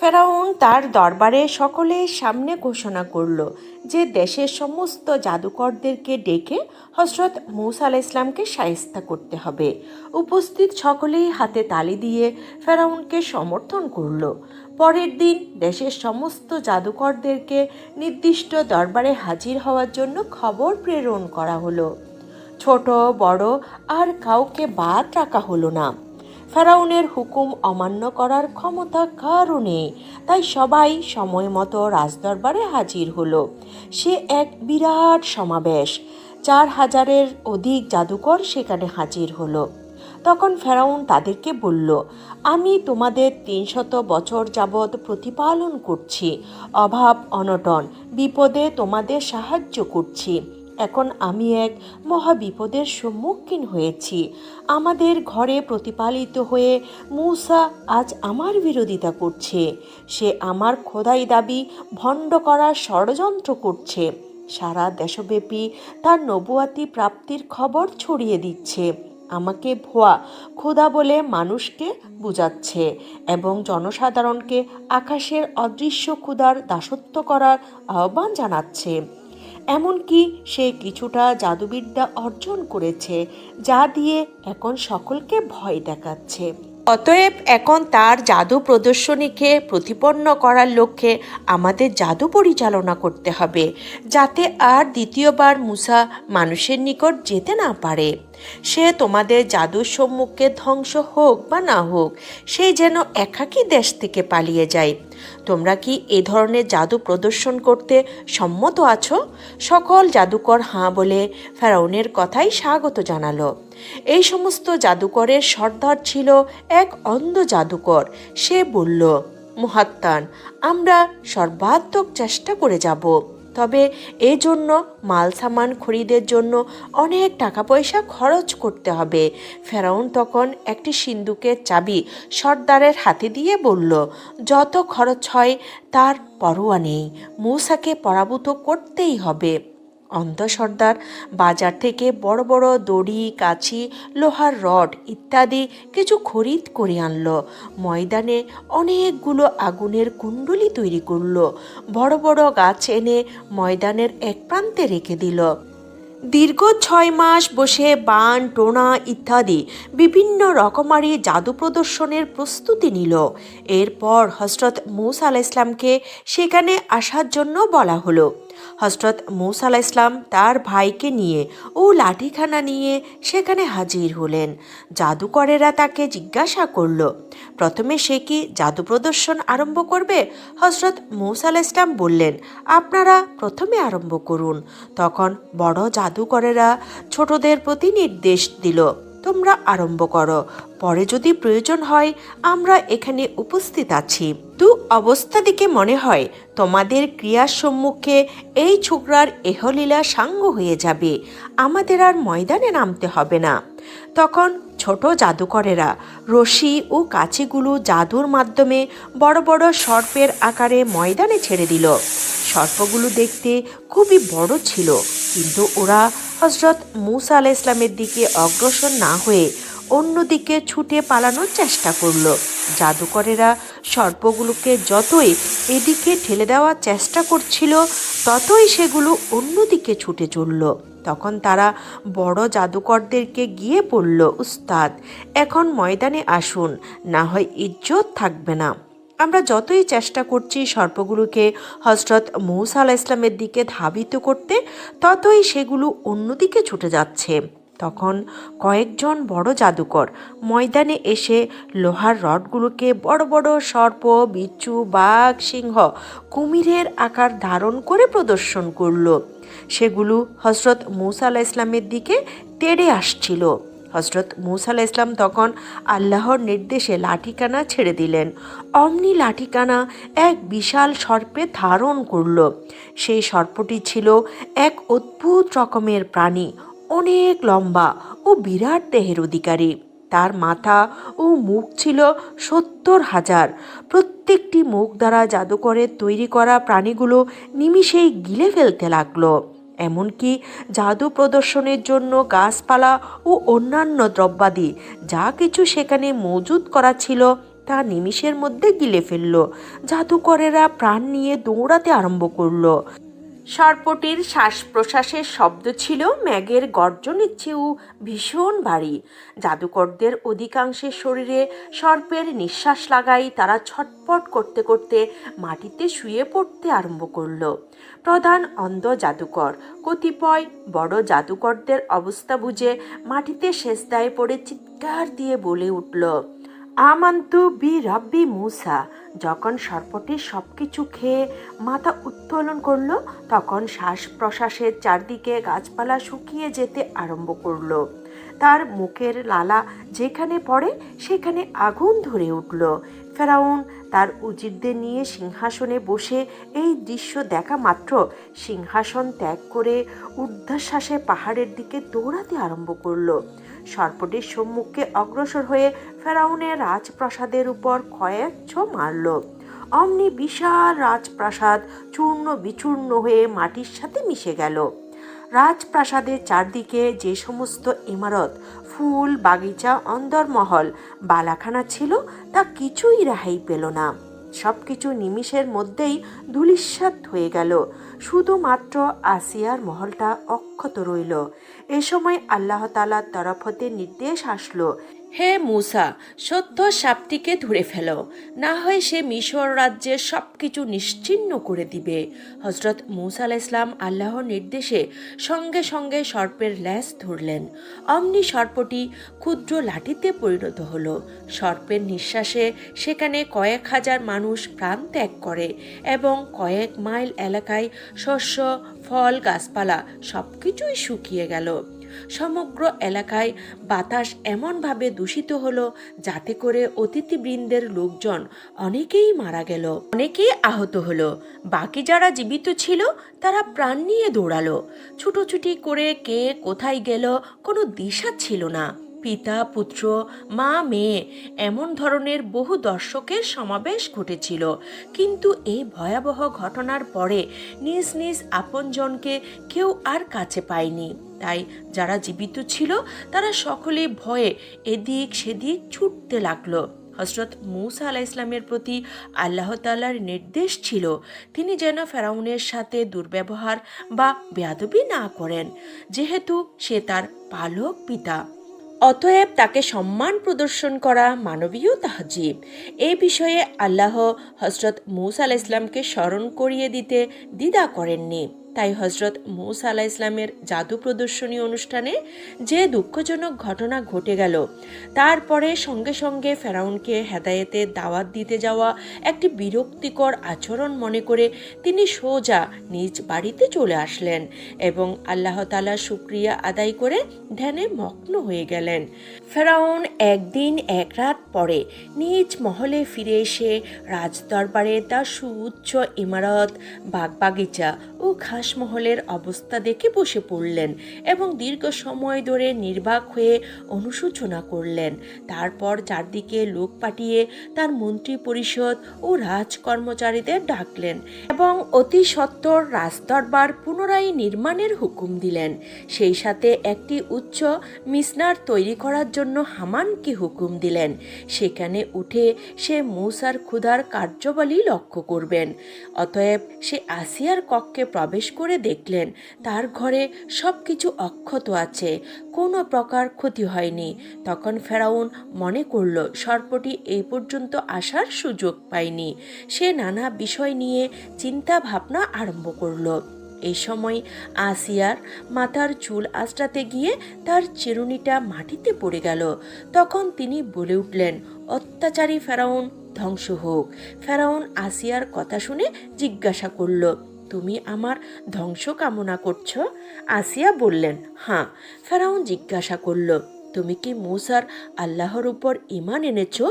ফেরাউন তার দরবারে সকলের সামনে ঘোষণা করল যে দেশের সমস্ত জাদুকরদেরকে ডেকে হজরত মৌসা আলাহ ইসলামকে সায়স্তা করতে হবে। উপস্থিত সকলেই হাতে তালি দিয়ে ফেরাউনকে সমর্থন করল। পরের দিন দেশের সমস্ত জাদুকরদেরকে নির্দিষ্ট দরবারে হাজির হওয়ার জন্য খবর প্রেরণ করা হলো। ছোট, বড় আর কাউকে বাদ রাখা হলো না। ফেরাউনের হুকুম অমান্য করার ক্ষমতা কারণে, তাই সবাই সময় মতো রাজদরবারে হাজির হলো। সে এক বিরাট সমাবেশ, চার হাজারের অধিক জাদুকর সেখানে হাজির হলো। তখন ফেরাউন তাদেরকে বলল, আমি তোমাদের তিনশত বছর যাবৎ প্রতিপালন করছি, অভাব, অনটন, বিপদে তোমাদের সাহায্য করছি। এখন আমি এক মহা বিপদের সম্মুখীন হয়েছি। আমাদের ঘরে প্রতিপালিত হয়ে মূসা আজ আমার বিরোধিতা করছে। সে আমার খোদাই দাবি ভণ্ড করার ষড়যন্ত্র করছে। সারা দেশব্যাপী তার নবুয়াতি প্রাপ্তির খবর ছড়িয়ে দিচ্ছে। আমাকে ভুয়া খোদা বলে মানুষকে বুঝাচ্ছে এবং জনসাধারণকে আকাশের অদৃশ্য ক্ষুধার দাসত্ব করার আহ্বান জানাচ্ছে। এমনকি সে কিছুটা জাদুবিদ্যা অর্জন করেছে, যা দিয়ে এখন সকলকে ভয় দেখাচ্ছে। অতএব এখন তার জাদু প্রদর্শনীকে প্রতিপন্ন করার লক্ষ্যে আমাদের জাদু পরিচালনা করতে হবে, যাতে আর দ্বিতীয়বার মুসা মানুষের নিকট যেতে না পারে। সে তোমাদের জাদুর সম্মুখে ধ্বংস হোক বা না হোক, সে যেন একাকী দেশ থেকে পালিয়ে যায়। তোমরা কি এ ধরনের জাদু প্রদর্শন করতে সম্মত আছো? সকল জাদুকর হাঁ বলে ফেরাউনের কথাই স্বাগত জানালো। এই সমস্ত জাদুকরের সর্দার ছিল এক অন্ধ জাদুকর। সে বলল, মহাত্মান, আমরা সর্বাত্মক চেষ্টা করে যাব। তবে এই জন্য মাল সামান খরিদের জন্য অনেক টাকা পয়সা খরচ করতে হবে। ফেরাউন তখন একটি সিন্দুকের চাবি সর্দারের হাতে দিয়ে বলল, যত খরচ হয়, তার পরোয়া নেই। মূসাকে পরাভূত করতেই হবে। অন্ধ সর্দার বাজার থেকে বড় বড় দড়ি কাছি লোহার রড ইত্যাদি কিছু খরিদ করে আনলো। ময়দানে অনেকগুলো আগুনের কুণ্ডলি তৈরি করল। বড় বড় গাছ এনে ময়দানের এক প্রান্তে রেখে দিল। দীর্ঘ ছয় মাস বসে বান, টোনা ইত্যাদি বিভিন্ন রকমারি জাদু প্রদর্শনের প্রস্তুতি নিল। এরপর হজরত মৌসা আলাহ ইসলামকে সেখানে আসার জন্য বলা হলো। হজরত মৌসা ইসলাম তার ভাইকে নিয়ে ও লাঠিখানা নিয়ে সেখানে হাজির হলেন। জাদুকরেরা তাকে জিজ্ঞাসা করল, প্রথমে সে কি জাদু প্রদর্শন আরম্ভ করবে? হজরত মৌসা ইসলাম বললেন, আপনারা প্রথমে আরম্ভ করুন। তখন বড় জাদুকরেরা ছোটদের প্রতি নির্দেশ দিল, তোমরা আরম্ভ করো। পরে যদি প্রয়োজন হয়, আমরা এখানে উপস্থিত আছি। দু অবস্থা দিকে মনে হয় তোমাদের ক্রিয়ার সম্মুখে এই ছোকরার এহলীলা সাঙ্গ হয়ে যাবে। আমাদের আর ময়দানে নামতে হবে না। তখন ছোট জাদুকরেরা রশি ও কাছিগুলো জাদুর মাধ্যমে বড় বড় সর্পের আকারে ময়দানে ছেড়ে দিল। সর্পগুলো দেখতে খুবই বড় ছিল, কিন্তু ওরা হজরত মুসা আলাহ ইসলামের দিকে অগ্রসর না হয়ে অন্যদিকে ছুটে পালানোর চেষ্টা করল। জাদুকরেরা সর্পগুলোকে যতই এদিকে ঠেলে দেওয়ার চেষ্টা করছিল, ততই সেগুলো অন্যদিকে ছুটে চলল। তখন তারা বড় জাদুকরদেরকে গিয়ে পড়ল উস্তাদ, এখন ময়দানে আসুন, না হয় ইজ্জত থাকবে না। আমরা যতই চেষ্টা করছি সর্পগুলোকে হজরত মৌসা আলাহ ইসলামের দিকে ধাবিত করতে, ততই সেগুলো অন্যদিকে ছুটে যাচ্ছে। তখন কয়েকজন বড় জাদুকর ময়দানে এসে লোহার রডগুলোকে বড় বড় সর্প, বিচ্ছু, বাঘ, সিংহ, কুমিরের আকার ধারণ করে প্রদর্শন করল। সেগুলো হজরত মৌসা ইসলামের দিকে তেড়ে আসছিল। হজরত মৌসা ইসলাম তখন আল্লাহর নির্দেশে লাঠিকানা ছেড়ে দিলেন। অমনি লাঠিকানা এক বিশাল সর্পে ধারণ করল। সেই সর্পটি ছিল এক অদ্ভুত রকমের প্রাণী অনেক লম্বা ও বিরাট দেহের অধিকারী। তার মাথা ও মুখ ছিল সত্তর হাজার। প্রত্যেকটি মুখ দ্বারা জাদুকরের তৈরি করা প্রাণীগুলো নিমিষেই গিলে ফেলতে লাগল। এমনকি জাদু প্রদর্শনের জন্য গাছপালা ও অন্যান্য দ্রব্যাদি যা কিছু সেখানে মজুদ করা ছিল তা নিমিষের মধ্যে গিলে ফেলল। জাদুকরেরা প্রাণ নিয়ে দৌড়াতে আরম্ভ করল। সর্পটির শ্বাস প্রশ্বাসের শব্দ ছিল ম্যাগের গর্জনের চেয়েও ভীষণ ভারী। জাদুকরদের অধিকাংশের শরীরে সর্পের নিঃশ্বাস লাগাই তারা ছটপট করতে করতে মাটিতে শুয়ে পড়তে আরম্ভ করল। প্রধান অন্ধ জাদুকর, কতিপয় বড় জাদুকরদের অবস্থা বুঝে মাটিতে শেষদায় পড়ে চিৎকার দিয়ে বলে উঠল আমান্তু বি রব্বি মুসা, যখন সর্পটি সব কিছু খেয়ে মাথা উত্তোলন করল, তখন শ্বাস প্রশ্বাসের চারদিকে গাছপালা শুকিয়ে যেতে আরম্ভ করল। তার মুখের লালা যেখানে পড়ে, সেখানে আগুন ধরে উঠল। ফেরাউন তার উজিরদের নিয়ে সিংহাসনে বসে এই দৃশ্য দেখা মাত্র সিংহাসন ত্যাগ করে ঊর্ধ্বশ্বাসে পাহাড়ের দিকে দৌড়াতে আরম্ভ করল। সর্পটির সম্মুখে অগ্রসর হয়ে ফেরাউনের রাজপ্রাসাদের উপর কয়েক ছো মারল। অমনি বিশাল রাজপ্রাসাদ চূর্ণ বিচূর্ণ হয়ে মাটির সাথে মিশে গেল। রাজপ্রাসাদের চারদিকে যে সমস্ত ইমারত, ফুল, বাগিচা, অন্দরমহল, বালাখানা ছিল, তা কিছুই রেহাই পেল না। সব কিছু নিমিষের মধ্যেই ধুলিস্বাদ হয়ে গেল। শুধুমাত্র আসিয়ার মহলটা অক্ষত রইল। এ সময় আল্লাহ তালার তরফ হতে নির্দেশ আসলো হে মুসা, সত্য সাপটিকে ধরে ফেলো। না হয় সে মিশর রাজ্যের সব কিছু নিশ্চিন্ন করে দিবে। হজরত মুসা আল ইসলাম আল্লাহর নির্দেশে সঙ্গে সঙ্গে সর্পের ল্যাস ধরলেন। অমনি সর্পটি ক্ষুদ্র লাঠিতে পরিণত হলো। সর্পের নিঃশ্বাসে সেখানে কয়েক হাজার মানুষ প্রাণ ত্যাগ করে এবং কয়েক মাইল এলাকায় শস্য, ফল, গাছপালা সব কিছুই শুকিয়ে গেল। সমগ্র এলাকায় বাতাস এমনভাবে দূষিত হলো যাতে করে অতিথিবৃন্দের লোকজন অনেকেই মারা গেল, অনেকেই আহত হলো। বাকি যারা জীবিত ছিল, তারা প্রাণ নিয়ে দৌড়ালো। ছুটোছুটি করে কে কোথায় গেল কোনো দিশা ছিল না। পিতা, পুত্র, মা, মেয়ে এমন ধরনের বহু দর্শকের সমাবেশ ঘটেছিল। কিন্তু এই ভয়াবহ ঘটনার পরে নিজ নিজ আপনজনকে কেউ আর কাছে পায়নি। তাই যারা জীবিত ছিল, তারা সকলে ভয়ে এদিক সেদিক ছুটতে লাগল। হজরত মৌসা আলাহ ইসলামের প্রতি আল্লাহ তাল্লার নির্দেশ ছিল, তিনি যেন ফেরাউনের সাথে দুর্ব্যবহার বা বেয়াদবি না করেন। যেহেতু সে তার পালক পিতা। অতএব তাকে সম্মান প্রদর্শন করা মানবীয় তাহজিব। এ বিষয়ে আল্লাহ হজরত মৌসা আল ইসলামকে স্মরণ করিয়ে দিতে দ্বিধা করেননি। তাই হজরত মৌসা আলাহ ইসলামের জাদু প্রদর্শনী অনুষ্ঠানে যে দুঃখজনক ঘটনা ঘটে গেল তারপরে সঙ্গে সঙ্গে ফেরাউনকে হেদায়েতের দাওয়াত দিতে যাওয়া একটি বিরক্তিকর আচরণ মনে করে তিনি সোজা নিজ বাড়িতে চলে আসলেন এবং আল্লাহ তালা শুক্রিয়া আদায় করে ধ্যানে মগ্ন হয়ে গেলেন। ফেরাউন একদিন এক রাত পরে নিজ মহলে ফিরে এসে রাজদরবারে তার সুউচ্চ ইমারত বাগবাগিচা ও ঘাসমহলের অবস্থা দেখে বসে পড়লেন এবং দীর্ঘ সময় ধরে নির্বাক হয়ে অনুশোচনা করলেন। তারপর চারদিকে লোক পাঠিয়ে তার মন্ত্রী পরিষদ ও রাজ কর্মচারীদের ডাকলেন এবং অতি সত্বর রাজদরবার পুনরায় নির্মাণের হুকুম দিলেন। সেই সাথে একটি উচ্চ মিসনার তৈরি করার জন্য হামানকে হুকুম দিলেন। সেখানে উঠে সে মৌসার ক্ষুধার কার্যবলী লক্ষ্য করবেন। অতএব সে আসিয়ার কক্ষে প্রবেশ করে দেখলেন, তার ঘরে সব কিছু অক্ষত আছে, কোনো প্রকার ক্ষতি হয়নি। তখন ফেরাউন মনে করল, সর্পটি এই পর্যন্ত আসার সুযোগ পায়নি। সে নানা বিষয় নিয়ে চিন্তা ভাবনা আরম্ভ করল। এই সময় আসিয়ার মাথার চুল আঁচড়াতে গিয়ে তার চিরুনিটা মাটিতে পড়ে গেল। তখন তিনি বলে উঠলেন, অত্যাচারী ফেরাউন, ধ্বংস হোক। ফেরাউন আসিয়ার কথা শুনে জিজ্ঞাসা করল তুমি আমার ধ্বংস কামনা করছ? আসিয়া বললেন হ্যাঁ। ফেরাউন জিজ্ঞাসা করল, তুমি কি মুসার আল্লাহর উপর ইমান এনেছো?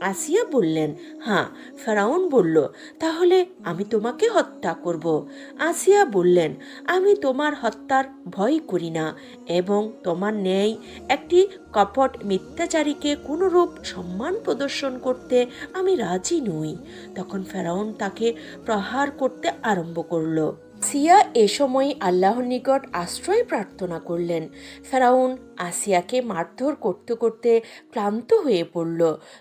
আসিয়া বললেন হ্যাঁ। ফেরাউন বলল, তাহলে আমি তোমাকে হত্যা করব। আসিয়া বললেন, আমি তোমার হত্যার ভয় করি না এবং তোমার ন্যায় একটি কপট মিথ্যাচারীকে কোনোরূপ সম্মান প্রদর্শন করতে আমি রাজি নই। তখন ফেরাউন তাকে প্রহার করতে আরম্ভ করল। সিয়া এ সময় আল্লাহর নিকট আশ্রয় প্রার্থনা করলেন। ফেরাউন আসিয়াকে মারধর করতে করতে ক্লান্ত হয়ে পড়ল।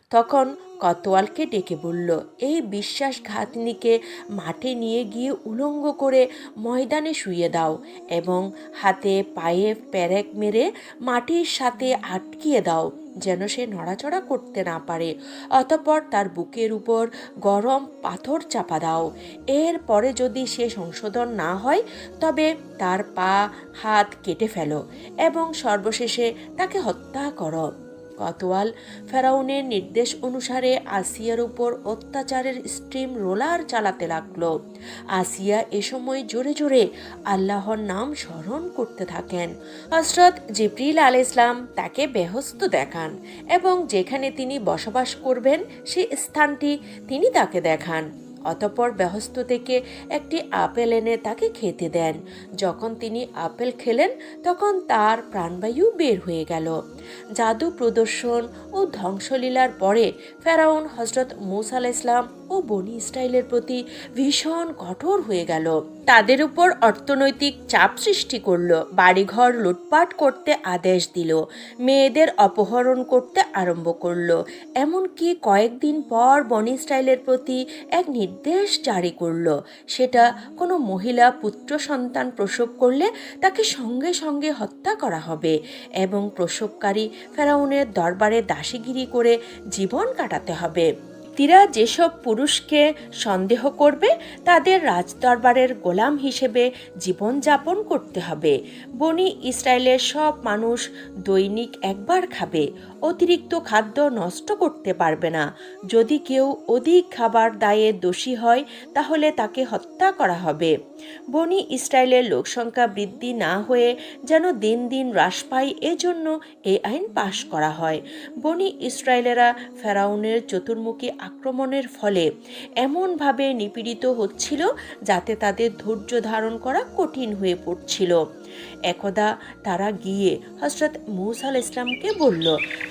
তখন কতোয়ালকে ডেকে বলল, এই বিশ্বাসঘাতনীকে মাঠে নিয়ে গিয়ে উলঙ্গ করে ময়দানে শুয়ে দাও এবং হাতে পায়ে প্যারেক মেরে মাটির সাথে আটকিয়ে দাও। যেন সে নড়াচড়া করতে না পারে। অতঃপর তার বুকের উপর গরম পাথর চাপা দাও। এর পরে যদি সে সংশোধন না হয়, তবে তার পা, হাত কেটে ফেলো এবং সর্বশেষে তাকে হত্যা করো। কতোয়াল ফেরাউনের নির্দেশ অনুসারে আসিয়ার উপর অত্যাচারের স্ট্রিম রোলার চালাতে লাগল। আসিয়া এ সময় জোরে জোরে আল্লাহর নাম স্মরণ করতে থাকেন। হজরত জিব্রিল আল ইসলাম তাকে বেহস্ত দেখান এবং যেখানে তিনি বসবাস করবেন সেই স্থানটি তিনি তাকে দেখান। অতপর ব্যহস্ত থেকে একটি আপেল এনে তাকে খেতে দেন। যখন তিনি আপেল খেলেন, তখন তার প্রাণবায়ু বের হয়ে গেল। জাদু প্রদর্শন ও ধ্বংসলীলার পরে ফেরাউন হজরত মুসা আলাহ ইসলাম ও বনি ইসরায়েলের প্রতি ভীষণ কঠোর হয়ে গেল। তাদের উপর অর্থনৈতিক চাপ সৃষ্টি করল। বাড়িঘর লুটপাট করতে আদেশ দিল। মেয়েদের অপহরণ করতে আরম্ভ করল। এমনকি কয়েকদিন পর বনি স্টাইলের প্রতি এক নির্দেশ জারি করল। সেটা কোনো মহিলা পুত্র সন্তান প্রসব করলে তাকে সঙ্গে সঙ্গে হত্যা করা হবে এবং প্রসবকারী ফেরাউনের দরবারে দাসীগিরি করে জীবন কাটাতে হবে। ব্যক্তিরা যেসব পুরুষকে সন্দেহ করবে, তাদের রাজদরবারের গোলাম হিসেবে জীবনযাপন করতে হবে। বনি ইসরায়েলের সব মানুষ দৈনিক একবার খাবে, অতিরিক্ত খাদ্য নষ্ট করতে পারবে না। যদি কেউ অধিক খাবার দায়ে দোষী হয়, তাহলে তাকে হত্যা করা হবে। বনি ইসরায়েলের লোকসংখ্যা বৃদ্ধি না হয়ে যেন দিন দিন হ্রাস পায়, এজন্য এই আইন পাশ করা হয়। বনি ইসরায়েলেরা ফেরাউনের চতুর্মুখী আক্রমণের ফলে এমনভাবে নিপীড়িত হচ্ছিল যাতে তাদের ধৈর্য ধারণ করা কঠিন হয়ে পড়ছিল। একদা তারা গিয়ে হজরত মুসা আল ইসলামকে বলল,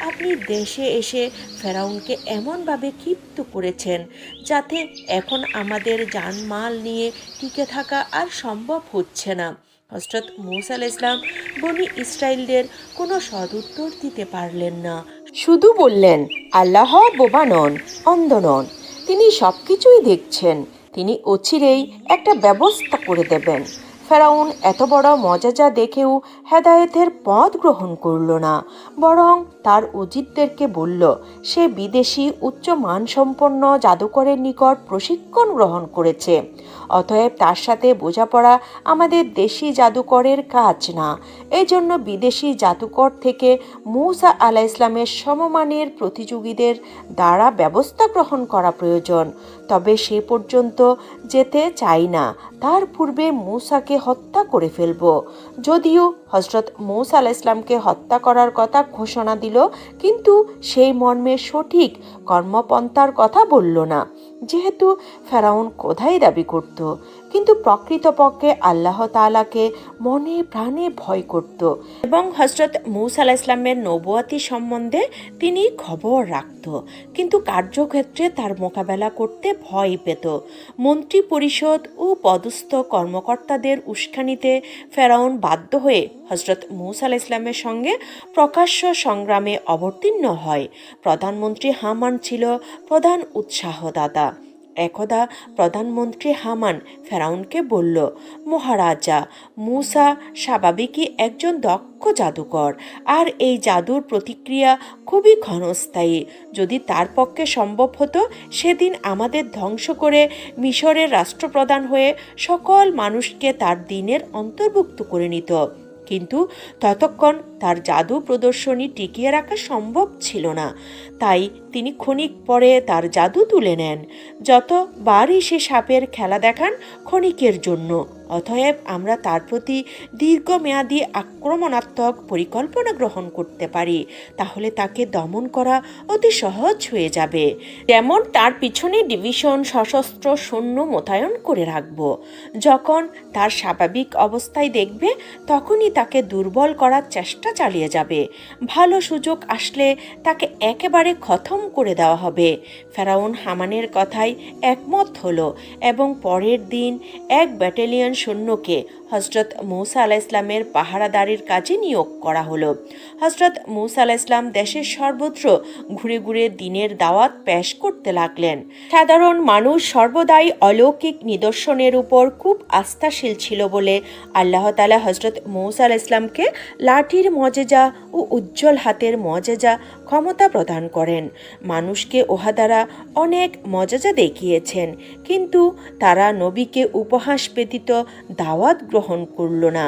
আপনি দেশে এসে ফেরাউনকে এমনভাবে ক্ষিপ্ত করেছেন যাতে এখন আমাদের জানমাল নিয়ে টিকে থাকা আর সম্ভব হচ্ছে না। হজরত মুসা আল ইসলাম বনি ইসরায়েলদের কোনো সদুত্তর দিতে পারলেন না। শুধু বললেন, আল্লাহ বোবা নন অন্ধ নন তিনি সব কিছুই দেখছেন। তিনি অচিরেই একটা ব্যবস্থা করে দেবেন। ফেরাউন এত বড় মজাজা দেখেও হেদায়েতের পথ গ্রহণ করল না। বরং তার অজিতদেরকে বলল, সে বিদেশি উচ্চ মানসম্পন্ন জাদুকরের নিকট প্রশিক্ষণ গ্রহণ করেছে। অতএব তার সাথে বোঝাপড়া আমাদের দেশি জাদুকরের কাজ না। এই জন্য বিদেশি জাদুকর থেকে মৌসা আলাহ ইসলামের সমমানের প্রতিযোগীদের দ্বারা ব্যবস্থা গ্রহণ করা প্রয়োজন। তবে সে পর্যন্ত যেতে চাই না। তার পূর্বে মৌসাকে হত্যা করে ফেলব। যদিও হজরত মৌসা আলাহ ইসলামকে হত্যা করার কথা ঘোষণা দিল, কিন্তু সেই মর্মে সঠিক কর্মপন্থার কথা বলল না। যেহেতু ফেরাউন কোথায় দাবি করত? কিন্তু প্রকৃতপক্ষে আল্লাহ তালাকে মনে প্রাণে ভয় করত। এবং হজরত মৌসা ইসলামের নবুয়াতি সম্বন্ধে তিনি খবর রাখত। কিন্তু কার্যক্ষেত্রে তার মোকাবেলা করতে ভয় পেত। মন্ত্রী পরিষদ ও পদস্থ কর্মকর্তাদের উস্কানিতে ফেরাউন বাধ্য হয়ে হজরত মৌসা আলাহ ইসলামের সঙ্গে প্রকাশ্য সংগ্রামে অবতীর্ণ হয়। প্রধানমন্ত্রী হামান ছিল প্রধান উৎসাহদাতা। একদা প্রধানমন্ত্রী হামান ফেরাউনকে বলল, মহারাজা, মুসা স্বাভাবিকই একজন দক্ষ জাদুকর, আর এই জাদুর প্রতিক্রিয়া খুবই ক্ষণস্থায়ী। যদি তার পক্ষে সম্ভব হতো, সেদিন আমাদের ধ্বংস করে মিশরের রাষ্ট্রপ্রধান হয়ে সকল মানুষকে তার দিনের অন্তর্ভুক্ত করে নিত। কিন্তু ততক্ষণ তার জাদু প্রদর্শনী টিকিয়ে রাখা সম্ভব ছিল না। তাই তিনি ক্ষণিক পরে তার জাদু তুলে নেন যতবারই সে সাপের খেলা দেখান ক্ষণিকের জন্য। অতএব আমরা তার প্রতি দীর্ঘমেয়াদী আক্রমণাত্মক পরিকল্পনা গ্রহণ করতে পারি, তাহলে তাকে দমন করা অতি সহজ হয়ে যাবে। যেমন তার পিছনে ডিভিশন সশস্ত্র সৈন্য মোতায়েন করে রাখব। যখন তার স্বাভাবিক অবস্থায় দেখবে, তখনই তাকে দুর্বল করার চেষ্টা চালিয়ে যাবে। ভালো সুযোগ আসলে তাকে একেবারে খতম করে দেওয়া হবে। ফেরাউন হামানের কথাই একমত হলো এবং পরের দিন এক ব্যাটালিয়ন সৈন্যকে হজরত মৌসা আলাহ ইসলামের পাহারাদারির কাজে নিয়োগ করা হলো। হজরত মৌসা আলাহ ইসলাম দেশের সর্বত্র ঘুরে ঘুরে দিনের দাওয়াত পেশ করতে লাগলেন। সাধারণ মানুষ সর্বদাই অলৌকিক নিদর্শনের উপর খুব আস্থাশীল ছিল বলে আল্লাহ তালা হজরত মৌসা আলাহ ইসলামকে লাঠির মজেজা ও উজ্জ্বল হাতের মজেজা ক্ষমতা প্রদান করেন। মানুষকে উহা দ্বারা অনেক মজাজা দেখিয়েছেন, কিন্তু তারা নবীকে উপহাস ব্যতীত দাওয়াত গ্রহণ করল না।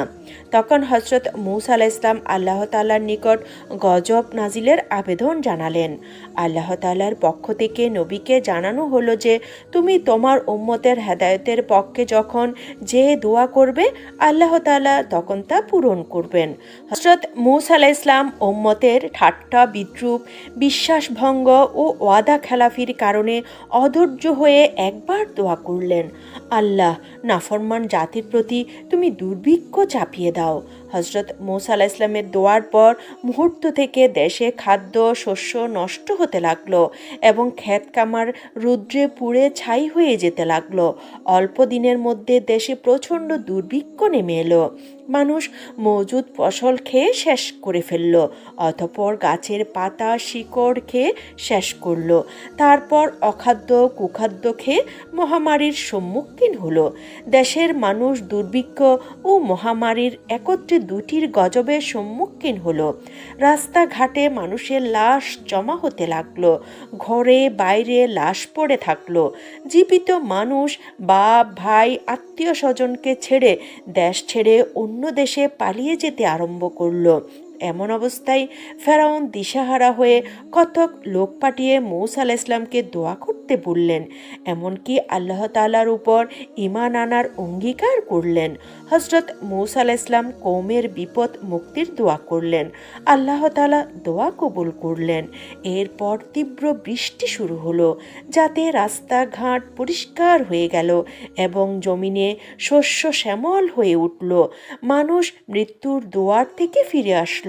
তখন হজরত মৌসা আলাহ ইসলাম আল্লাহ তাল্লার নিকট গজব নাজিলের আবেদন জানালেন। আল্লাহ তাল্লার পক্ষ থেকে নবীকে জানানো হলো যে, তুমি তোমার উম্মতের হেদায়তের পক্ষে যখন যে দোয়া করবে, আল্লাহ তাআলা তখন তা পূরণ করবেন। হজরত মৌসা আলাহ ইসলাম উম্মতের ঠাট্টা, বিদ্রুপ, বিশ্বাসভঙ্গ ও ওয়াদা খেলাফির কারণে অধৈর্য হয়ে একবার দোয়া করলেন। আল্লাহ নাফরমান জাতির প্রতি তুমি দুর্ভিক্ষ চাপিয়ে দাও। হজরত মৌসা আলাহ ইসলামের দোয়ার পর মুহূর্ত থেকে দেশে খাদ্য, শস্য নষ্ট হতে লাগল এবং ক্ষেত কামার রুদ্রে পুড়ে ছাই হয়ে যেতে লাগল। অল্প দিনের মধ্যে দেশে প্রচণ্ড দুর্ভিক্ষ নেমে এলো। মানুষ মজুদ ফসল খেয়ে শেষ করে ফেলল, অতপর গাছের পাতা, শিকড় খেয়ে শেষ করল। তারপর অখাদ্য, কুখাদ্য খেয়ে মহামারীর সম্মুখীন হলো। দেশের মানুষ দুর্ভিক্ষ ও মহামারীর একত্রে দুটির গজবের সম্মুখীন হলো। রাস্তাঘাটে মানুষের লাশ জমা হতে লাগল। ঘরে বাইরে লাশ পড়ে থাকল। জীবিত মানুষ বাপ, ভাই, আত্মীয় স্বজনকে ছেড়ে দেশ ছেড়ে অন্য দেশে পালিয়ে যেতে আরম্ভ করল। এমন অবস্থায় ফেরাউন দিশাহারা হয়ে কতক লোক পাঠিয়ে মৌসা আলাহ ইসলামকে দোয়া করতে বললেন। এমনকি আল্লাহ তালার উপর ইমান আনার অঙ্গীকার করলেন। হজরত মৌসা ইসলাম কৌমের বিপদ মুক্তির দোয়া করলেন। আল্লাহ তালা দোয়া কবুল করলেন। এরপর তীব্র বৃষ্টি শুরু হলো, যাতে রাস্তাঘাট পরিষ্কার হয়ে গেল এবং জমিনে শস্য শ্যামল হয়ে উঠল। মানুষ মৃত্যুর দোয়ার থেকে ফিরে আসলো।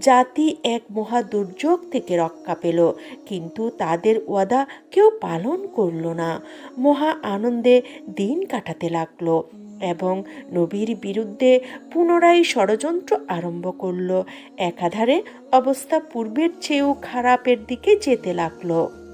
জাতি এক মহা দুর্যোগ থেকে রক্ষা পেল, কিন্তু তাদের ওয়াদা কেউ পালন করল না। মহা আনন্দে দিন কাটাতে লাগল এবং নবীর বিরুদ্ধে পুনরায় ষড়যন্ত্র আরম্ভ করল। একাধারে অবস্থা পূর্বের চেয়েও খারাপের দিকে যেতে লাগল।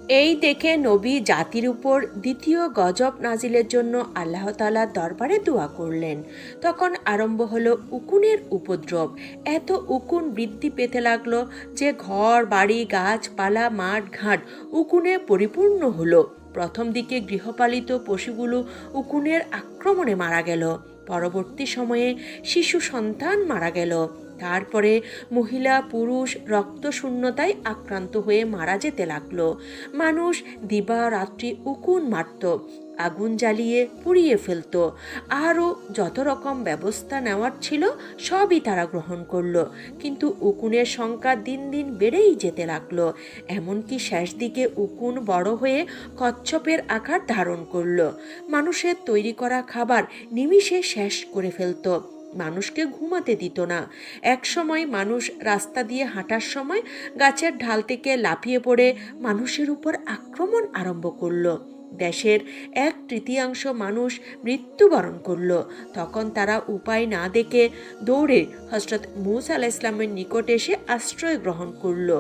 এই দেখে নবী জাতির উপর দ্বিতীয় গজব নাজিলের জন্য আল্লাহ তালার দরবারে দোয়া করলেন। তখন আরম্ভ হলো উকুনের উপদ্রব। এত উকুন বৃদ্ধি পেতে লাগল যে ঘর, বাড়ি, গাছপালা, মাঠ, ঘাট উকুনে পরিপূর্ণ হলো। প্রথম দিকে গৃহপালিত পশুগুলো উকুনের আক্রমণে মারা গেল। পরবর্তী সময়ে শিশু সন্তান মারা গেল। তারপরে মহিলা পুরুষ রক্তশূন্যতায় আক্রান্ত হয়ে মারা যেতে লাগল। মানুষ দিবা রাত্রি উকুন মারত, আগুন জ্বালিয়ে পুড়িয়ে ফেলতো। আরও যত রকম ব্যবস্থা নেওয়ার ছিল, সবই তারা গ্রহণ করল। কিন্তু উকুনের সংখ্যা দিন দিন বেড়েই যেতে লাগল। এমনকি শেষ দিকে উকুন বড় হয়ে কচ্ছপের আকার ধারণ করল। মানুষের তৈরি করা খাবার নিমিষে শেষ করে ফেলতো। মানুষকে ঘুমাতে দিত না। এক সময় মানুষ রাস্তা দিয়ে হাঁটার সময় গাছের ঢাল থেকে লাফিয়ে পড়ে মানুষের উপর আক্রমণ আরম্ভ করল। দেশের এক তৃতীয়াংশ মানুষ মৃত্যুবরণ করল। তখন তারা উপায় না দেখে দৌড়ে হজরত মুসা আলাহ ইসলামের নিকট এসে আশ্রয় গ্রহণ করল।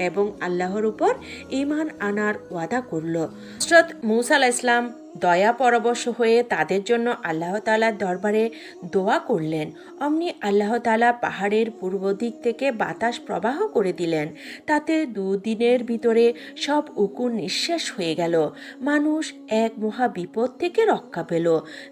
এবং আল্লাহর উপর ইমান আনার ওয়াদা করল। হজরত মুসা আলাহ ইসলাম দয়া পরবশ হয়ে তাদের জন্য আল্লাহ তালার দরবারে দোয়া করলেন। অমনি আল্লাহ তালা পাহাড়ের পূর্ব দিক থেকে বাতাস প্রবাহ করে দিলেন। তাতে দুদিনের ভিতরে সব উকুন নিঃশ্বাস হয়ে গেল। মানুষ এক মহা বিপদ থেকে রক্ষা পেল।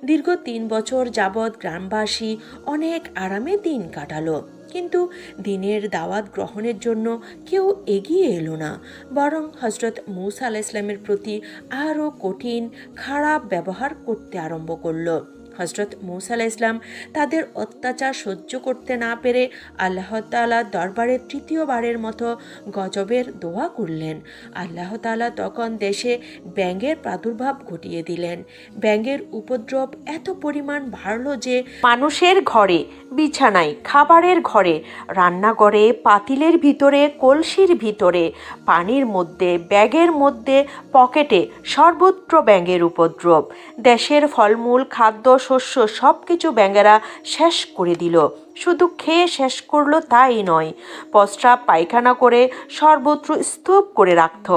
দীর্ঘ তিন বছর যাবৎ গ্রামবাসী অনেক আরামে দিন কাটালো। কিন্তু দিনের দাওয়াত গ্রহণের জন্য কেউ এগিয়ে এলো না। বরং হজরত মৌসা আলাহ ইসলামের প্রতি আরও কঠিন, খারাপ ব্যবহার করতে আরম্ভ করল। হজরত মৌসা আলাহ ইসলাম তাদের অত্যাচার সহ্য করতে না পেরে আল্লাহ তাআলার দরবারে তৃতীয়বারের মতো গজবের দোয়া করলেন। আল্লাহ তাআলা তখন দেশে ব্যাঙের প্রাদুর্ভাব ঘটিয়ে দিলেন। ব্যাঙের উপদ্রব এত পরিমাণ বাড়ল যে মানুষের ঘরে, বিছানায়, খাবারের ঘরে, রান্নাঘরে, পাতিলের ভিতরে, কলসির ভিতরে, পানির মধ্যে, ব্যাগের মধ্যে, পকেটে সর্বত্র ব্যাঙের উপদ্রব। দেশের ফলমূল, খাদ্য শস্য সব কিছু ব্যাঙেরা শেষ করে দিল। শুধু খেয়ে শেষ করল তাই নয় প্রস্রাব পায়খানা করে সর্বত্র স্তূপ করে রাখত।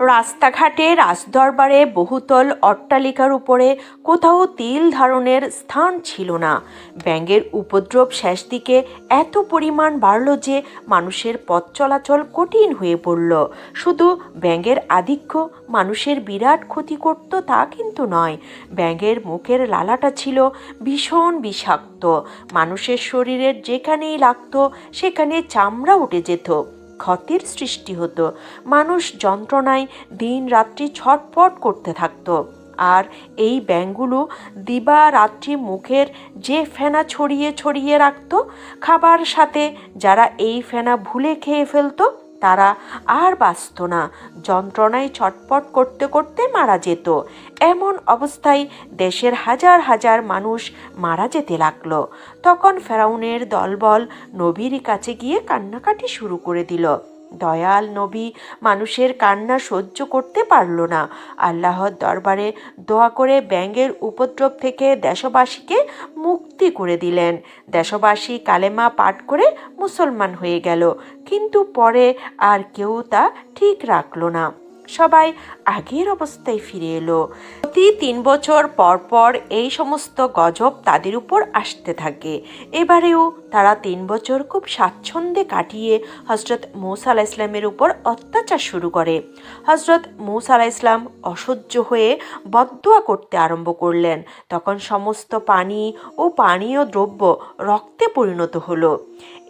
রাস্তাঘাটে, রাজদরবারে বহুতল অট্টালিকার উপরে কোথাও তিল ধারণের স্থান ছিল না। ব্যাঙের উপদ্রব শেষ দিকে এত পরিমাণ বাড়ল যে মানুষের পথ চলাচল কঠিন হয়ে পড়ল। শুধু ব্যাঙের আধিক্য, মানুষের বিরাট ক্ষতি করত তা কিন্তু নয়। ব্যাঙের মুখের লালাটা ছিল ভীষণ বিষাক্ত। মানুষের শরীরের যেখানেই লাগতো, সেখানে চামড়া উঠে যেত। ক্ষতির সৃষ্টি হতো। মানুষ যন্ত্রণায় দিন রাত্রি ছটপট করতে থাকতো। আর এই ব্যাঙগুলো দিবা রাত্রি মুখের যে ফেনা ছড়িয়ে ছড়িয়ে রাখত, খাবার সাথে যারা এই ফেনা ভুলে খেয়ে ফেলতো তারা আর বাঁচত না। যন্ত্রণায় ছটপট করতে করতে মারা যেত। এমন অবস্থায় দেশের হাজার হাজার মানুষ মারা যেতে লাগল। তখন ফেরাউনের দলবল নবীর কাছে গিয়ে কান্নাকাটি শুরু করে দিল। দয়াল নবী মানুষের কান্না সহ্য করতে পারল না। আল্লাহর দরবারে দোয়া করে ব্যাঙের উপদ্রব থেকে দেশবাসীকে মুক্তি করে দিলেন। দেশবাসী কালেমা পাঠ করে মুসলমান হয়ে গেল, কিন্তু পরে আর কেউ তা ঠিক রাখল না। সবাই আগের অবস্থায় ফিরে এলো। প্রতি তিন বছর পর পর এই সমস্ত গজব তাদের উপর আসতে থাকে। এবারেও তারা তিন বছর খুব স্বাচ্ছন্দ্যে কাটিয়ে হজরত মৌসা আলাহ ইসলামের উপর অত্যাচার শুরু করে। হজরত মৌসা আলাহ ইসলাম অসহ্য হয়ে বদদোয়া করতে আরম্ভ করলেন। তখন সমস্ত পানি ও পানীয় দ্রব্য রক্তে পরিণত হলো।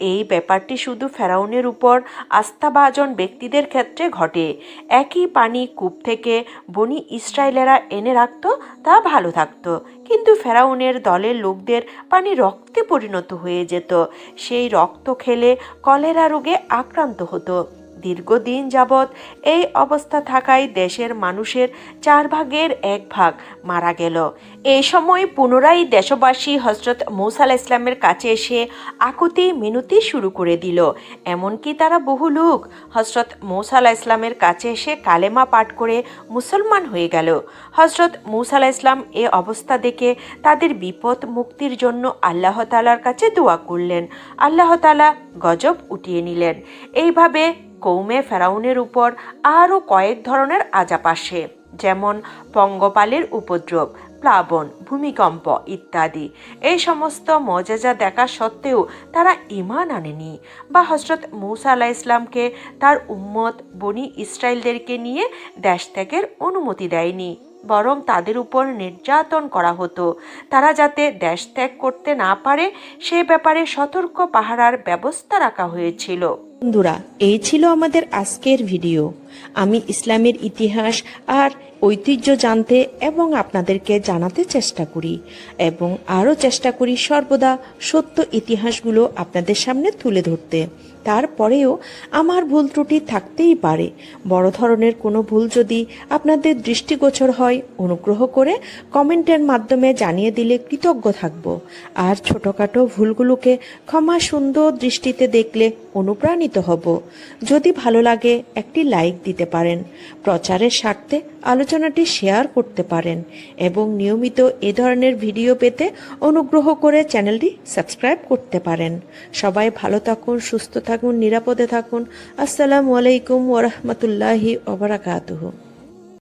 এই ব্যাপারটি শুধু ফেরাউনের উপর আস্থাভাজন ব্যক্তিদের ক্ষেত্রে ঘটে। একই পানি কূপ থেকে বনি ইসরায়েলেরা এনে রাখত, তা ভালো থাকতো। কিন্তু ফেরাউনের দলের লোকদের পানি রক্তে পরিণত হয়ে যেত। সেই রক্ত খেলে কলেরা রোগে আক্রান্ত হতো। দীর্ঘদিন যাবৎ এই অবস্থা থাকায় দেশের মানুষের চার ভাগের এক ভাগ মারা গেল। এই সময় পুনরায় দেশবাসী হজরত মৌসাল ইসলামের কাছে এসে আকুতি মিনতি শুরু করে দিল। এমনকি তারা বহু লোক হজরত মৌসাল ইসলামের কাছে এসে কালেমা পাঠ করে মুসলমান হয়ে গেল। হজরত মৌসাল ইসলাম এ অবস্থা দেখে তাদের বিপদ মুক্তির জন্য আল্লাহ তালার কাছে দোয়া করলেন। আল্লাহ তালা গজব উঠিয়ে নিলেন। এইভাবে কৌমে ফেরাউনের উপর আরও কয়েক ধরনের আজাব আসে, যেমন পঙ্গপালের উপদ্রব, প্লাবন, ভূমিকম্প ইত্যাদি। এই সমস্ত মজাজা দেখা সত্ত্বেও তারা ইমান আনেনি বা হজরত মৌসা আলাহ ইসলামকে তার উম্মত বনি ইসরায়েলদেরকে নিয়ে দেশ ত্যাগের অনুমতি দেয়নি। বরং তাদের উপর নির্যাতন করা হতো। তারা যাতে দেশ ত্যাগ করতে না পারে, সে ব্যাপারে সতর্ক পাহারার ব্যবস্থা রাখা হয়েছিল। বন্ধুরা, এই ছিল আমাদের আজকের ভিডিও। আমি ইসলামের ইতিহাস আর ঐতিহ্য জানতে এবং আপনাদেরকে জানাতে চেষ্টা করি এবং আরও চেষ্টা করি সর্বদা সত্য ইতিহাসগুলো আপনাদের সামনে তুলে ধরতে। তারপরেও আমার ভুল ত্রুটি থাকতেই পারে। বড় ধরনের কোনো ভুল যদি আপনাদের দৃষ্টিগোচর হয়, অনুগ্রহ করে কমেন্টের মাধ্যমে জানিয়ে দিলে কৃতজ্ঞ থাকব। আর ছোটোখাটো ভুলগুলোকে ক্ষমা সুন্দর দৃষ্টিতে দেখলে অনুপ্রাণিত হব। যদি ভালো লাগে, একটি লাইক দিতে পারেন, প্রচারের স্বার্থে আলোচনাটি শেয়ার করতে পারেন এবং নিয়মিত এ ধরনের ভিডিও পেতে অনুগ্রহ করে চ্যানেলটি সাবস্ক্রাইব করতে পারেন। সবাই ভালো থাকুন, সুস্থ থাকুন নিরাপদে থাকুন। আসসালামু আলাইকুম ওরহমতুল্লাহি ওবরাকাতুহু